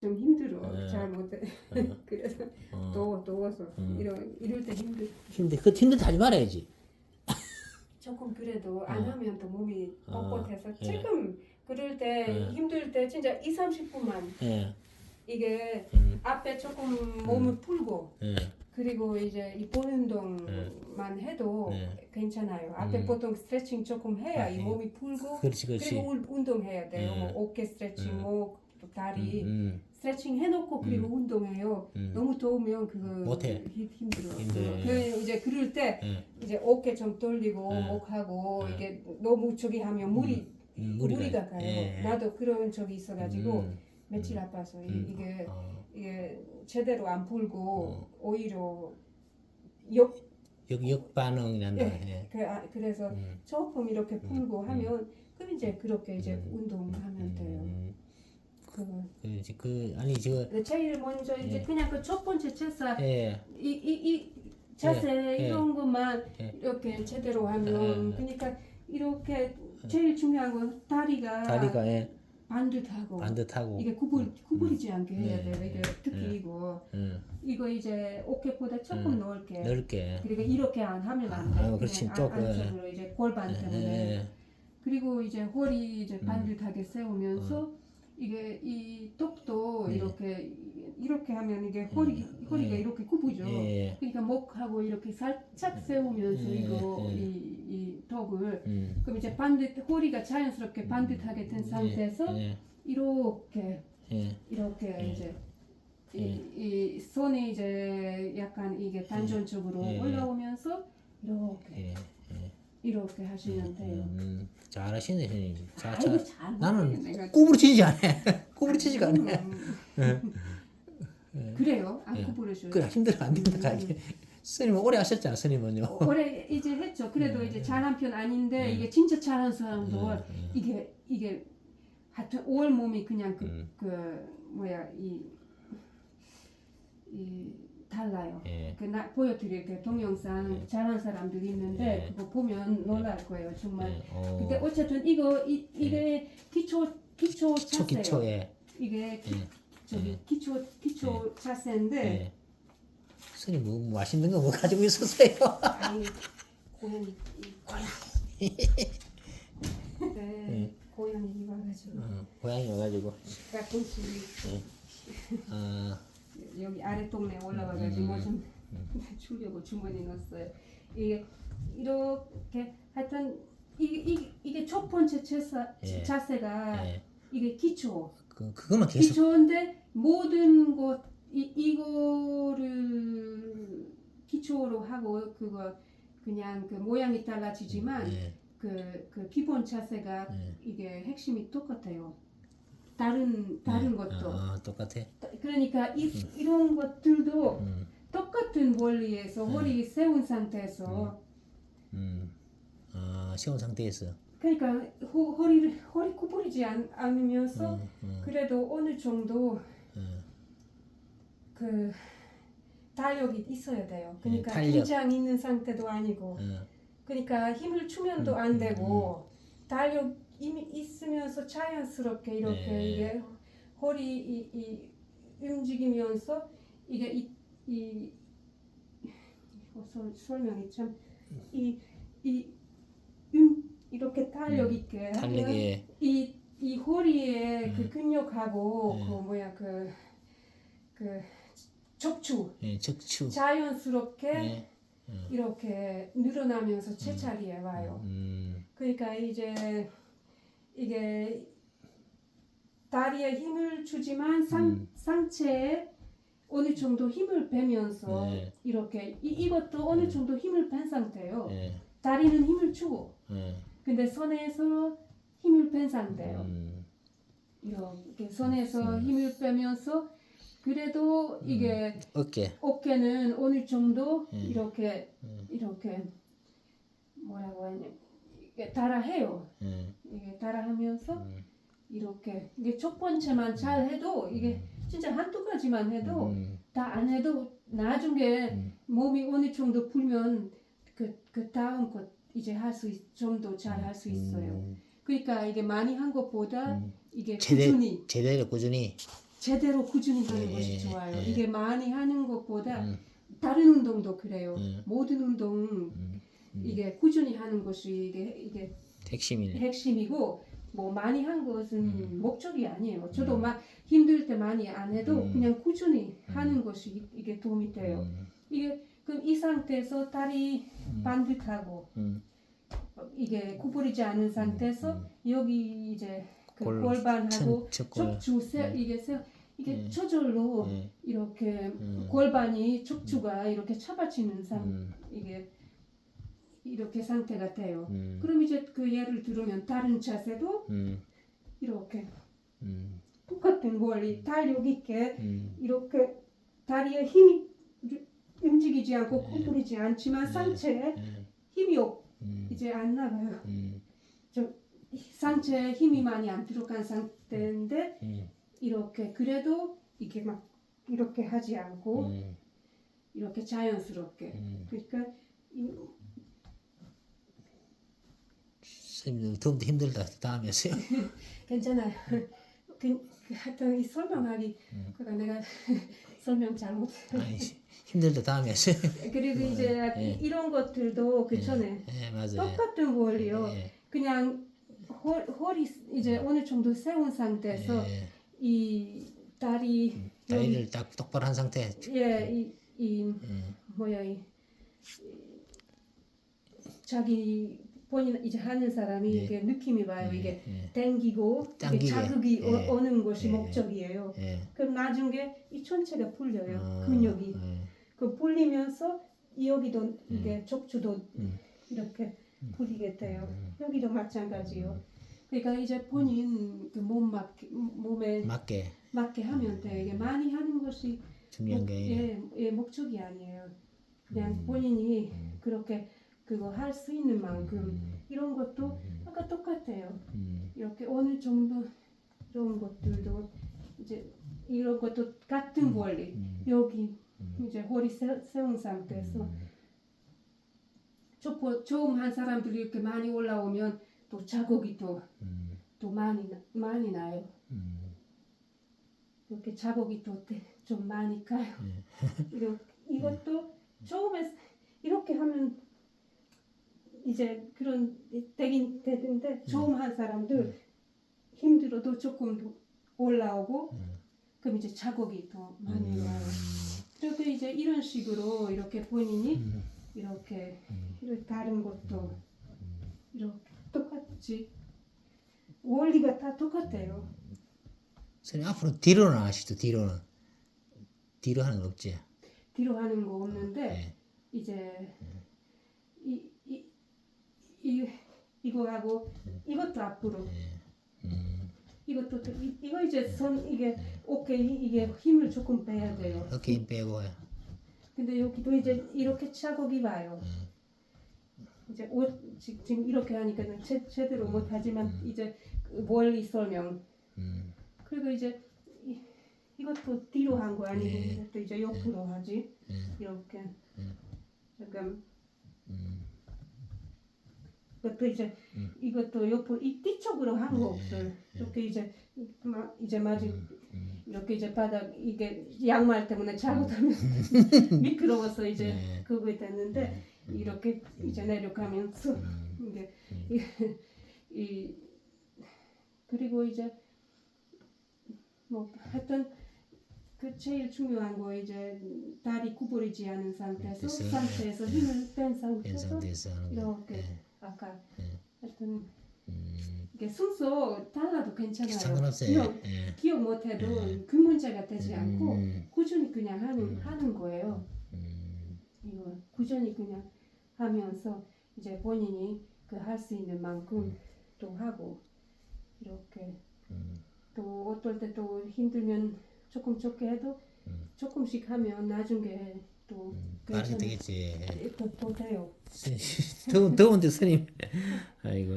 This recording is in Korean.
좀 힘들어. 네. 잘 못해. 어, 그래서 어. 더워 더워서 음. 이런 이럴 때 힘들. 힘들 그 힘들 하지 말아야지. 조금 그래도 안 어. 하면 또 몸이 어, 뻣뻣해서 예. 지금 그럴 때 예. 힘들 때 진짜 2, 30분만 예. 이게 음, 앞에 조금 몸을 풀고 예. 그리고 이제 이볼 운동만 해도 네. 괜찮아요. 앞에 음. 보통 스트레칭 조금 해야 네. 이 몸이 풀고 그렇지 그렇지. 그리고 울- 운동해야 돼요. 네. 뭐 어깨 스트레칭, 네. 목, 또 다리 음, 스트레칭 해놓고 그리고 운동해요. 음, 음. 너무 더우면 그거 못해. 힘- 힘들어. 힘들어요. 그 이제 그럴 때 예. 이제 어깨 좀 돌리고 네. 목하고 네. 이게 너무 저기 하면 물이 음, 무리가, 가요. 예. 나도 그런 적이 있어가지고 음, 며칠 음. 아파서 이- 음. 이게 어, 이게 제대로 안 풀고 어. 오히려 역 역 역반응이 난다. 예. 예. 그, 아, 그래서 음, 조금 이렇게 풀고 음. 하면 그럼 이제 그렇게 이제 음. 운동하면 돼요. 음, 그 그렇지 그 아니 지금 근데 제일 먼저 이제 예. 그냥 그 첫 번째 체사 예. 이 이 이 자세 예. 이런 것만 예. 이렇게 제대로 하면 예. 그러니까 이렇게 제일 중요한 건 다리가 다리가 예. 반듯하고 반듯하고. 이게 구불 구부리지 않게 해야 네. 돼요. 이게 특히 네. 이거 음, 이거 이제 어깨보다 조금 음. 넓게 넓게. 그리고 이렇게 안 하면 안 돼. 아, 그렇지. 그냥 조금, 안- 안쪽으로 이제 골반 때문에 예. 그리고 이제 허리 이제 음. 반듯하게 세우면서 이게 이 똑도 네. 이렇게 이렇게 하면 이게 허리 음. 허리가 예. 이렇게 구부죠. 예. 그러니까 목하고 이렇게 살짝 세우면서 예, 이거 예. 이, 이 턱을 음. 그럼 이제 반듯 허리가 자연스럽게 반듯하게 된 상태에서 예. 이렇게 예. 이렇게 예. 이제 예. 이, 이 손이 이제 약간 이게 단전적으로 예. 올라오면서 이렇게 예. 예. 이렇게 하시면 돼요. 음, 잘하시네 선생님. 자, 아이고 자. 잘 나는 내가. 구부러지지 않아. 구부러지지가 않아. 음. 그래요? 안 예. 구부러져요. 그래 힘들어 안 된다 가게. 스님은 오래 하셨잖아. 어, 올해 이제 했죠. 그래도 이제 잘한 편 아닌데 음. 이게 진짜 잘한 사람도 음, 이게 이게 하여튼 올 몸이 그냥 그, 음. 그 뭐야 이, 이 달라요. 예. 그 나 보여드릴게요 동영상 예. 잘한 사람들이 있는데 예. 그거 보면 놀랄 거예요 정말. 예. 어. 근데 어쨌든 이거 이, 이게 기초 기초 기초 자세예요. 기초에. 이게 기, 예. 저기 예. 기초 기초 자세인데 예. 스님 뭐, 뭐 맛있는 거 뭐 가지고 있었어요? 아니 고양이 이 네, 고양이 와가지고 어, 고양이 와가지고. 가끔씩 어, 여기 아래 동네 올라와가지고 음, 뭐좀 주려고 주머니 넣었어요. 이게 이렇게 하여튼 이, 이, 이게 첫 번째 자세, 예. 자세가 예. 이게 기초 그 그것만 계속. 기초인데 모든 것 이, 이거를 기초로 하고 그거 그냥 그 모양이 달라지지만 예. 그, 그 기본 자세가 예. 이게 핵심이 똑같아요. 다른 다른 예. 것도 어, 똑같아. 그러니까 이, 이런 것들도 음. 똑같은 원리에서 네. 허리 세운 상태에서 음. 아, 시원 상태에서. 그러니까 허, 허리를 허리 구부리지 않, 않으면서 음, 음, 그래도 어느 정도 음. 그 탄력이 있어야 돼요. 그러니까 탄력. 긴장 있는 상태도 아니고 음. 그러니까 힘을 주면도 음, 안 음, 되고 달력 이미 있으면서 자연스럽게 이렇게 네. 이게 허리 이, 이 움직이면서 이게 이, 이 어, 설- 설명이 참 이 이 음, 이렇게 탄력 음, 있게 탄력에 이, 이 허리에 음. 그 근육하고 네. 그 뭐야 그그 척추 예, 척추. 자연스럽게 예. 이렇게 늘어나면서 제 자리에 와요. 음. 그러니까 이제 이게 다리에 힘을 주지만 상, 음. 상체에 어느 정도 힘을 빼면서 네. 이렇게 이, 이것도 어느 음. 정도 힘을 뺀 상태예요. 예. 다리는 힘을 주고 예. 근데 손에서 힘을 뺀 상태예요. 음. 이렇게 손에서 음. 힘을 빼면서 그래도 이게 어깨. 어깨는 어느 정도 음. 이렇게 음. 이렇게 뭐라고 하냐 이게 따라해요. 예. 이게 따라하면서 음. 이렇게 이게 첫 번째만 잘 해도 이게 진짜 한두 가지만 해도 음. 다 안 해도 나중에 음. 몸이 어느 정도 풀면 그, 그 다음 것 이제 할 수 좀 더 잘 할 수 있어요. 음. 그러니까 이게 많이 한 것보다 음. 이게 제대- 꾸준히 제대로 꾸준히 제대로 꾸준히 하는 예, 것이 예, 좋아요. 예. 이게 많이 하는 것보다 음. 다른 운동도 그래요. 음. 모든 운동 음. 이게 꾸준히 하는 것이 이게 이게 핵심이네. 핵심이고 뭐 많이 한 것은 목적이 아니에요. 저도 막 힘들 때 많이 안 해도 음. 그냥 꾸준히 하는 것이 이- 이게 도움이 돼요. 음. 이게 그럼 이 상태에서 다리 반듯하고 음. 이게 구부리지 않은 상태에서 음. 여기 이제 그 골, 골반하고. 척추 세 음. 이게 세 이게 음. 저절로 예. 이렇게 음. 골반이 척추가 이렇게 잡아지는 상 음. 이게 이렇게 상태가 돼요. 음. 그럼 이제 그 예를 들으면 다른 자세도 음. 이렇게 음. 똑같은 원리 탄력 있게 음. 이렇게 다리에 힘이 움직이지 않고 네. 구부리지 않지만 네. 상체에 예. 힘이 없, 음. 이제 안 나가요. 음. 상체에 힘이 많이 안 들어간 상태인데 음. 이렇게 그래도 이게 막 이렇게 하지 않고 음. 이렇게 자연스럽게 음. 그러니까 이- 선생님 더운데 힘들다. 다음에 하세요. 괜찮아요. 그, 그 하여튼 이 설명하기 음. 그러니까 내가 설명 잘못 아니, 힘들다. 다음에 하세요. 그리고 이제 예. 이- 이런 것들도 그 전에 예, 맞아요. 똑같은 원리요. 예. 그냥 허, 허리 이제 어느 정도 세운 상태에서 예. 이 다리 다리를 딱 똑바로 한 상태. 예 이 이 음. 뭐야 이 자기 본인 이제 하는 사람이 네. 이게 느낌이 와요. 이게 예. 당기고 이게 당기게. 자극이 예. 어, 오는 것이 예. 목적이에요. 예. 그럼 나중에 이 전체가 풀려요. 어, 근육이 예. 그 풀리면서 여기도 이게 척추도 음. 이렇게 풀리게 돼요. 음. 여기도 마찬가지요. 그러니까 이제 본인 그 몸 맞게 몸에 맞게 맞게 하면 돼. 이게 많이 하는 것이 중요한 목, 게 예, 예, 목적이 아니에요. 그냥 음. 본인이 음. 그렇게 그거 할 수 있는 만큼 음. 이런 것도 음. 아까 똑같아요. 음. 이렇게 어느 정도 이런 것들도 이제 이런 것도 같은 원리. 음. 여기 음. 이제 허리 세, 세운 상태에서 음. 조, 좀한 사람들이 이렇게 많이 올라오면 또 자국이 또, 음. 또 많이 나- 많이 나요. 음. 이렇게 자국이 또 좀 많이 가요. 예. 이거, 이것도 처음에 이렇게 하면 이제 그런 되긴 되는데 처음 한 사람들 힘들어도 조금 더 올라오고 음. 그럼 이제 자국이 더 많이 음. 와요. 그리고 이제 이런 식으로 이렇게 본인이 음. 이렇게 음. 다른 것도 이렇게 똑같이 원리가 다 똑같아요. 선생님 앞으로 뒤로는 하시죠. 뒤로는 뒤로 하는 건 없지. 뒤로 하는 거 없는데 예. 이제 이, 이, 이 이거하고 이것도 앞으로 예. 음. 이것도 또 이, 이거 이제 선 이게 오케이 이게 힘을 조금 빼야 돼요. 힘 빼고 근데 여기도 이제 이렇게 자국이 와요. 이제 옷 지- 지금 이렇게 하니까는 제, 제대로 못하지만 이제 그 원리 설명 음. 그리고 이제 이, 이것도 뒤로 한 거 아니고 네. 이것도 이제 옆으로 하지 예. 이렇게 음. 잠깐 음. 이것도 이제 음. 이것도 옆으로 이 뒤쪽으로 한거 네, 없어요. 이렇게 이제 마, 이제 마지 음. 이렇게 이제 바닥 이게 양말 때문에 잘못하면 미끄러워서 이제 네. 그거 됐는데 이렇게 이제 내려가면서 음. 이게 이, 이 그리고 이제 뭐 하여튼 그 제일 중요한 거 이제 다리 구부리지 않은 상태에서. 상태에서 네. 힘을 뺀뺀 상태에서. 이렇게 예. 아까 예. 하여튼 음. 이게 순서 달라도 괜찮아요. 상관없어요. 기억, 예. 기억 못해도 네. 그 문제가 되지 않고 음. 꾸준히 그냥 하는 음. 하는 거예요. 음. 이거 꾸준히 그냥 하면서 이제 본인이 그 할 수 있는 만큼 또 하고 이렇게 음. 또 어떨 때 또 힘들면 조금 적게 해도 음. 조금씩 하면 나중에 또 빠르게 괜찮아 되겠지. 예. 또, 또 돼요. 더운 더운데 선생님. 아이고.